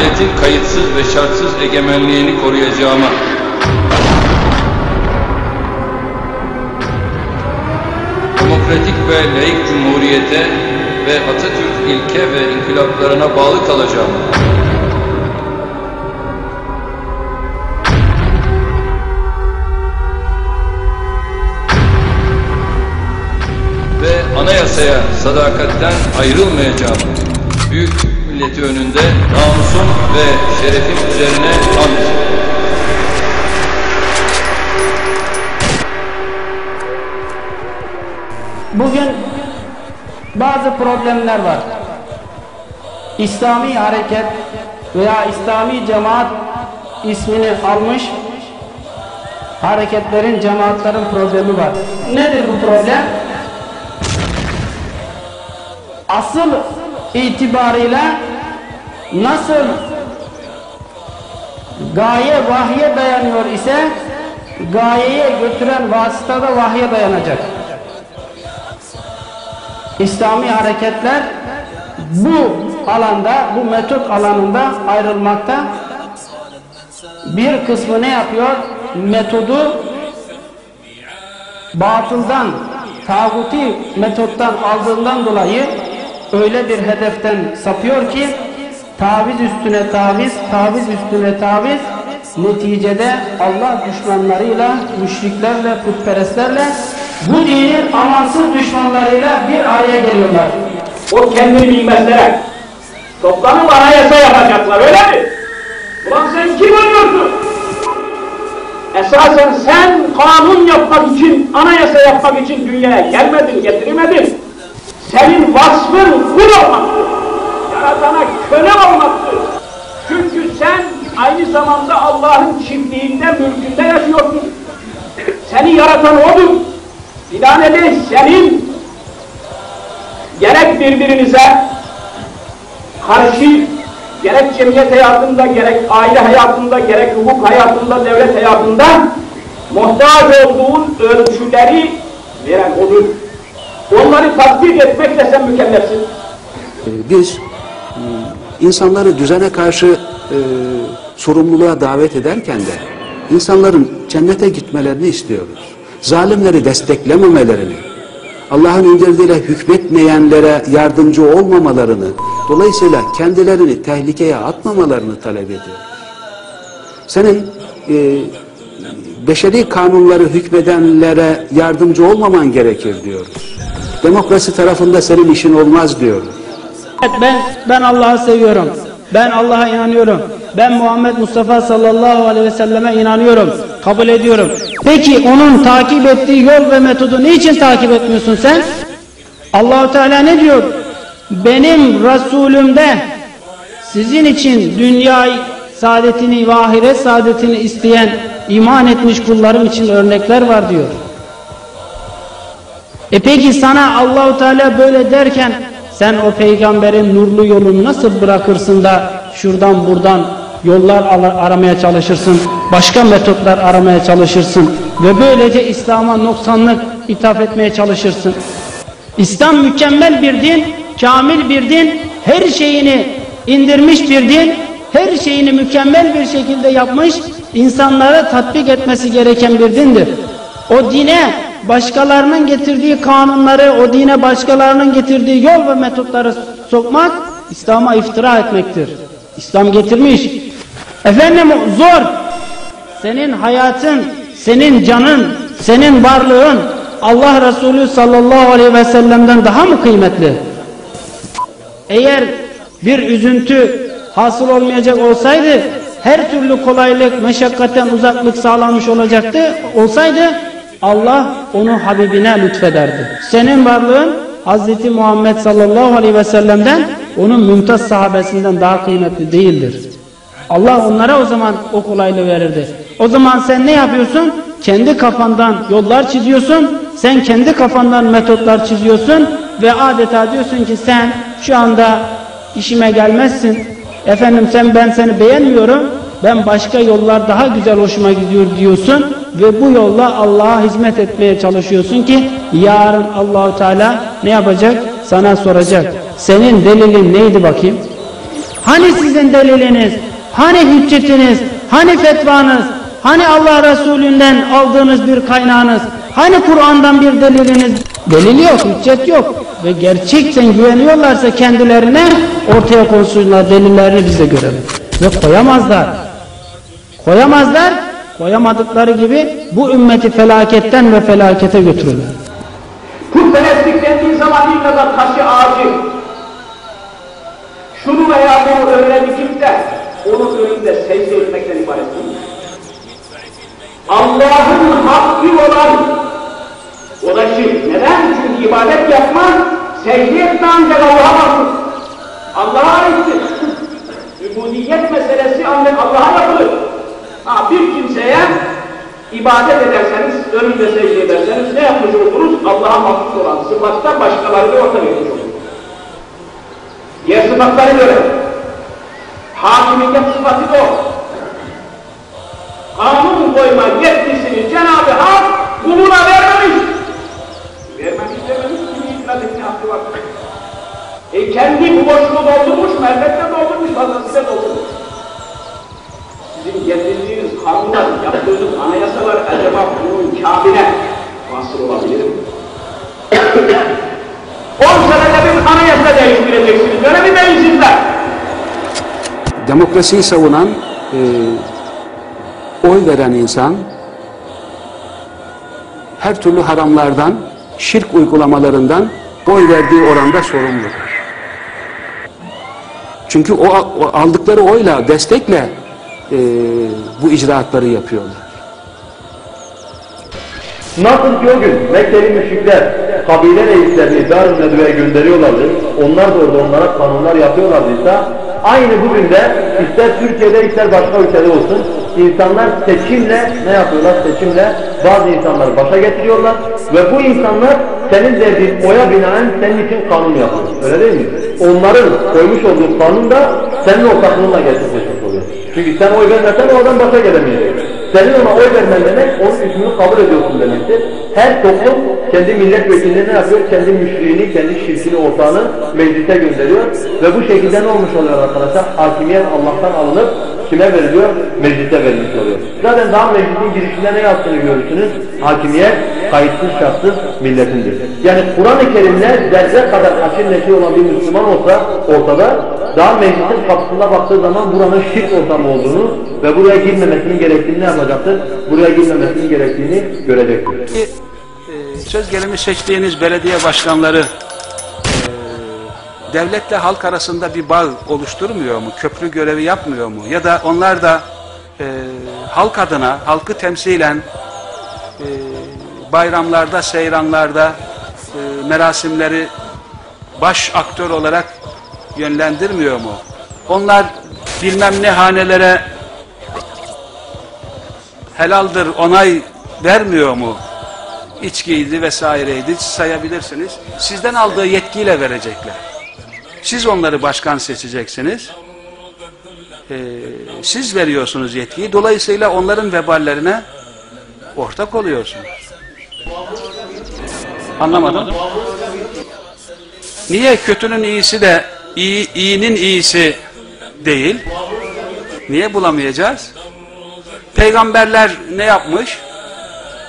milletin kayıtsız ve şartsız egemenliğini koruyacağıma, demokratik ve laik cumhuriyete ve Atatürk ilke ve inkılaplarına bağlı kalacağım. Ve anayasaya sadakatten ayrılmayacağım. Büyük milleti önünde namusum ve şerefim üzerine ant. Bugün bazı problemler var. İslami hareket veya İslami cemaat ismini almış hareketlerin, cemaatlerin problemi var. Nedir bu problem? Asıl itibariyle nasıl gaye vahye dayanıyor ise gayeye götüren vasıta da vahye dayanacak. İslami hareketler bu alanda, bu metot alanında ayrılmakta. Bir kısmı ne yapıyor? Metodu batıldan, tağuti metottan aldığından dolayı öyle bir hedeften sapıyor ki taviz üstüne taviz, taviz üstüne taviz neticede Allah düşmanlarıyla, müşriklerle, putperestlerle bu dinin amansız düşmanlarıyla bir araya geliyorlar. O kendini bilmezler. Toplanıp anayasa yapacaklar öyle mi? Ulan sen kim oluyorsun? Esasen sen kanun yapmak için, anayasa yapmak için dünyaya gelmedin, getirmedin. Senin vasfın kul olmaktır. Yaratana köle olmaktır. Çünkü sen aynı zamanda Allah'ın çiftliğinde, mülkünde yaşıyorsun. Seni yaratan O'dur. Binaenaleyh senin gerek birbirinize karşı gerek cemiyet hayatında, gerek aile hayatında, gerek hukuk hayatında, devlet hayatında muhtaç olduğun ölçüleri veren odur. Onları tatbik etmekle sen mükellefsin. Biz insanları düzene karşı e, sorumluluğa davet ederken de insanların cennete gitmelerini istiyoruz. Zalimleri desteklememelerini, Allah'ın indirdiğiyle hükmetmeyenlere yardımcı olmamalarını, dolayısıyla kendilerini tehlikeye atmamalarını talep ediyoruz. Senin e, beşeri kanunları hükmedenlere yardımcı olmaman gerekir diyoruz. Demokrasi tarafında senin işin olmaz diyoruz. Evet, ben ben Allah'ı seviyorum. Ben Allah'a inanıyorum. Ben Muhammed Mustafa sallallahu aleyhi ve selleme inanıyorum. Kabul ediyorum. Peki onun takip ettiği yol ve metodu niçin takip etmiyorsun sen? Allahu Teala ne diyor? Benim Resulümde sizin için dünya saadetini ve ahiret saadetini isteyen iman etmiş kullarım için örnekler var diyor. E peki sana Allahu Teala böyle derken sen o peygamberin nurlu yolunu nasıl bırakırsın da şuradan buradan yollar aramaya çalışırsın, başka metotlar aramaya çalışırsın ve böylece İslam'a noksanlık ithaf etmeye çalışırsın. İslam mükemmel bir din, kamil bir din, her şeyini indirmiş bir din, her şeyini mükemmel bir şekilde yapmış, insanlara tatbik etmesi gereken bir dindir. O dine başkalarının getirdiği kanunları, o dine başkalarının getirdiği yol ve metotları sokmak, İslam'a iftira etmektir. İslam getirmiş. Efendim zor. Senin hayatın, senin canın, senin varlığın Allah Resulü sallallahu aleyhi ve sellem'den daha mı kıymetli? Eğer bir üzüntü hasıl olmayacak olsaydı her türlü kolaylık, meşakkatten uzaklık sağlanmış olacaktı. Olsaydı Allah onu Habibine lütfederdi. Senin varlığın Hz. Muhammed sallallahu aleyhi ve sellem'den onun mümtaz sahabesinden daha kıymetli değildir. Allah onlara o zaman o kolaylığı verirdi. O zaman sen ne yapıyorsun? Kendi kafandan yollar çiziyorsun. Sen kendi kafandan metotlar çiziyorsun ve adeta diyorsun ki sen şu anda işime gelmezsin. Efendim sen ben seni beğenmiyorum. Ben başka yollar daha güzel hoşuma gidiyor diyorsun ve bu yolla Allah'a hizmet etmeye çalışıyorsun ki yarın Allahu Teala ne yapacak? Sana soracak. Senin delilin neydi bakayım? Hani sizin deliliniz? Hani hüccetiniz? Hani fetvanız? Hani Allah Resulü'nden aldığınız bir kaynağınız? Hani Kur'an'dan bir deliliniz? Delil yok, hüccet yok. Ve gerçekten güveniyorlarsa kendilerine ortaya koysunlar delillerini biz de görelim. Ve koyamazlar. Koyamazlar. Koyamadıkları gibi bu ümmeti felaketten ve felakete götürürler. Putperestlik dendiği zaman illa da taşı ağacı şunu veya bunu öğrenip de onun önünde secde etmekten ibaret değil. Allah'ın hakkı olan o da kim? Neden? Çünkü ibadet yapmak, secde etme ancak Allah'a mahsus. Allah'a aittir. Übudiyet meselesi ancak Allah'a yapılır. Ha, bir kimseye ibadet ederseniz, önünde secde ederseniz ne yapmış olursunuz? Allah'a mahsus olan sıfatlar başkalarıyla ortak etmiş olursunuz. Diğer sıfatları göre. Hakimiyet sıfatı da o. Kanun koyma yetkisini Cenab-ı Hak kuluna vermemiş. Vermemiş dememiş, kimi itiraz etme hakkı var. E kendi bu boşluğu doldurmuş mu? Elbette doldurmuş, fazlasıyla doldurmuş. Sizin getirdiğiniz kanunlar, yaptığınız anayasalar acaba bunun kâbine vasıl olabilir mi? 10 senede bir anayasa değiştireceksiniz, öyle mi meclisler? Demokrasiyi savunan, e, oy veren insan her türlü haramlardan, şirk uygulamalarından oy verdiği oranda sorumludur. Çünkü o, o aldıkları oyla, destekle e, bu icraatları yapıyorlar. Nasıl ki o gün Mekkeli müşrikler kabile reislerini Darül Nedve'ye gönderiyorlardı. Onlar da orada onlara kanunlar yapıyorlardıysa aynı bugün de ister Türkiye'de ister başka ülkede olsun insanlar seçimle ne yapıyorlar? Seçimle bazı insanları başa getiriyorlar ve bu insanlar senin verdiğin oya binaen senin için kanun yapıyor. Öyle değil mi? Onların koymuş olduğu kanun da senin ortaklığınla oluyor. Çünkü sen oy vermesen o adam başa gelemeyecek. Senin ona oy vermen demek, onun hükmünü kabul ediyorsun demektir. Her toplum kendi milletvekilini ne yapıyor? Kendi müşriğini, kendi şirkini, ortağını meclise gönderiyor. Ve bu şekilde ne olmuş oluyor arkadaşlar? Hakimiyet Allah'tan alınıp kime veriliyor? Meclise verilmiş oluyor. Zaten daha meclisin girişinde ne yaptığını görürsünüz? Hakimiyet kayıtsız şartsız milletindir. Yani Kur'an-ı Kerim'le zerre kadar haşir olan bir Müslüman olsa ortada daha meclisin kapısına baktığı zaman buranın şirk ortamı olduğunu ve buraya girmemesinin gerektiğini ne yapacaktır? Buraya girmemesinin gerektiğini görecektir. E, söz gelimi seçtiğiniz belediye başkanları e, devletle halk arasında bir bağ oluşturmuyor mu? Köprü görevi yapmıyor mu? Ya da onlar da e, halk adına, halkı temsilen e, bayramlarda, seyranlarda e, merasimleri baş aktör olarak yönlendirmiyor mu? Onlar bilmem ne hanelere helaldir onay vermiyor mu? İçkiydi vesaireydi sayabilirsiniz. Sizden aldığı yetkiyle verecekler. Siz onları başkan seçeceksiniz. Ee, siz veriyorsunuz yetkiyi. Dolayısıyla onların veballerine ortak oluyorsunuz. Anlamadım. Niye kötünün iyisi de iyi, iyinin iyisi değil? Niye bulamayacağız? Peygamberler ne yapmış?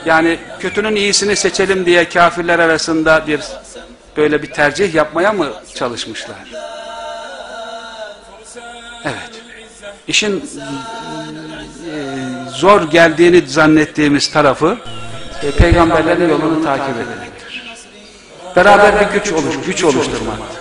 Yani kötünün iyisini seçelim diye kafirler arasında bir böyle bir tercih yapmaya mı çalışmışlar? Evet. İşin e, zor geldiğini zannettiğimiz tarafı e, peygamberlerin yolunu takip etmektir. Beraber bir güç oluş, güç oluşturmaktır.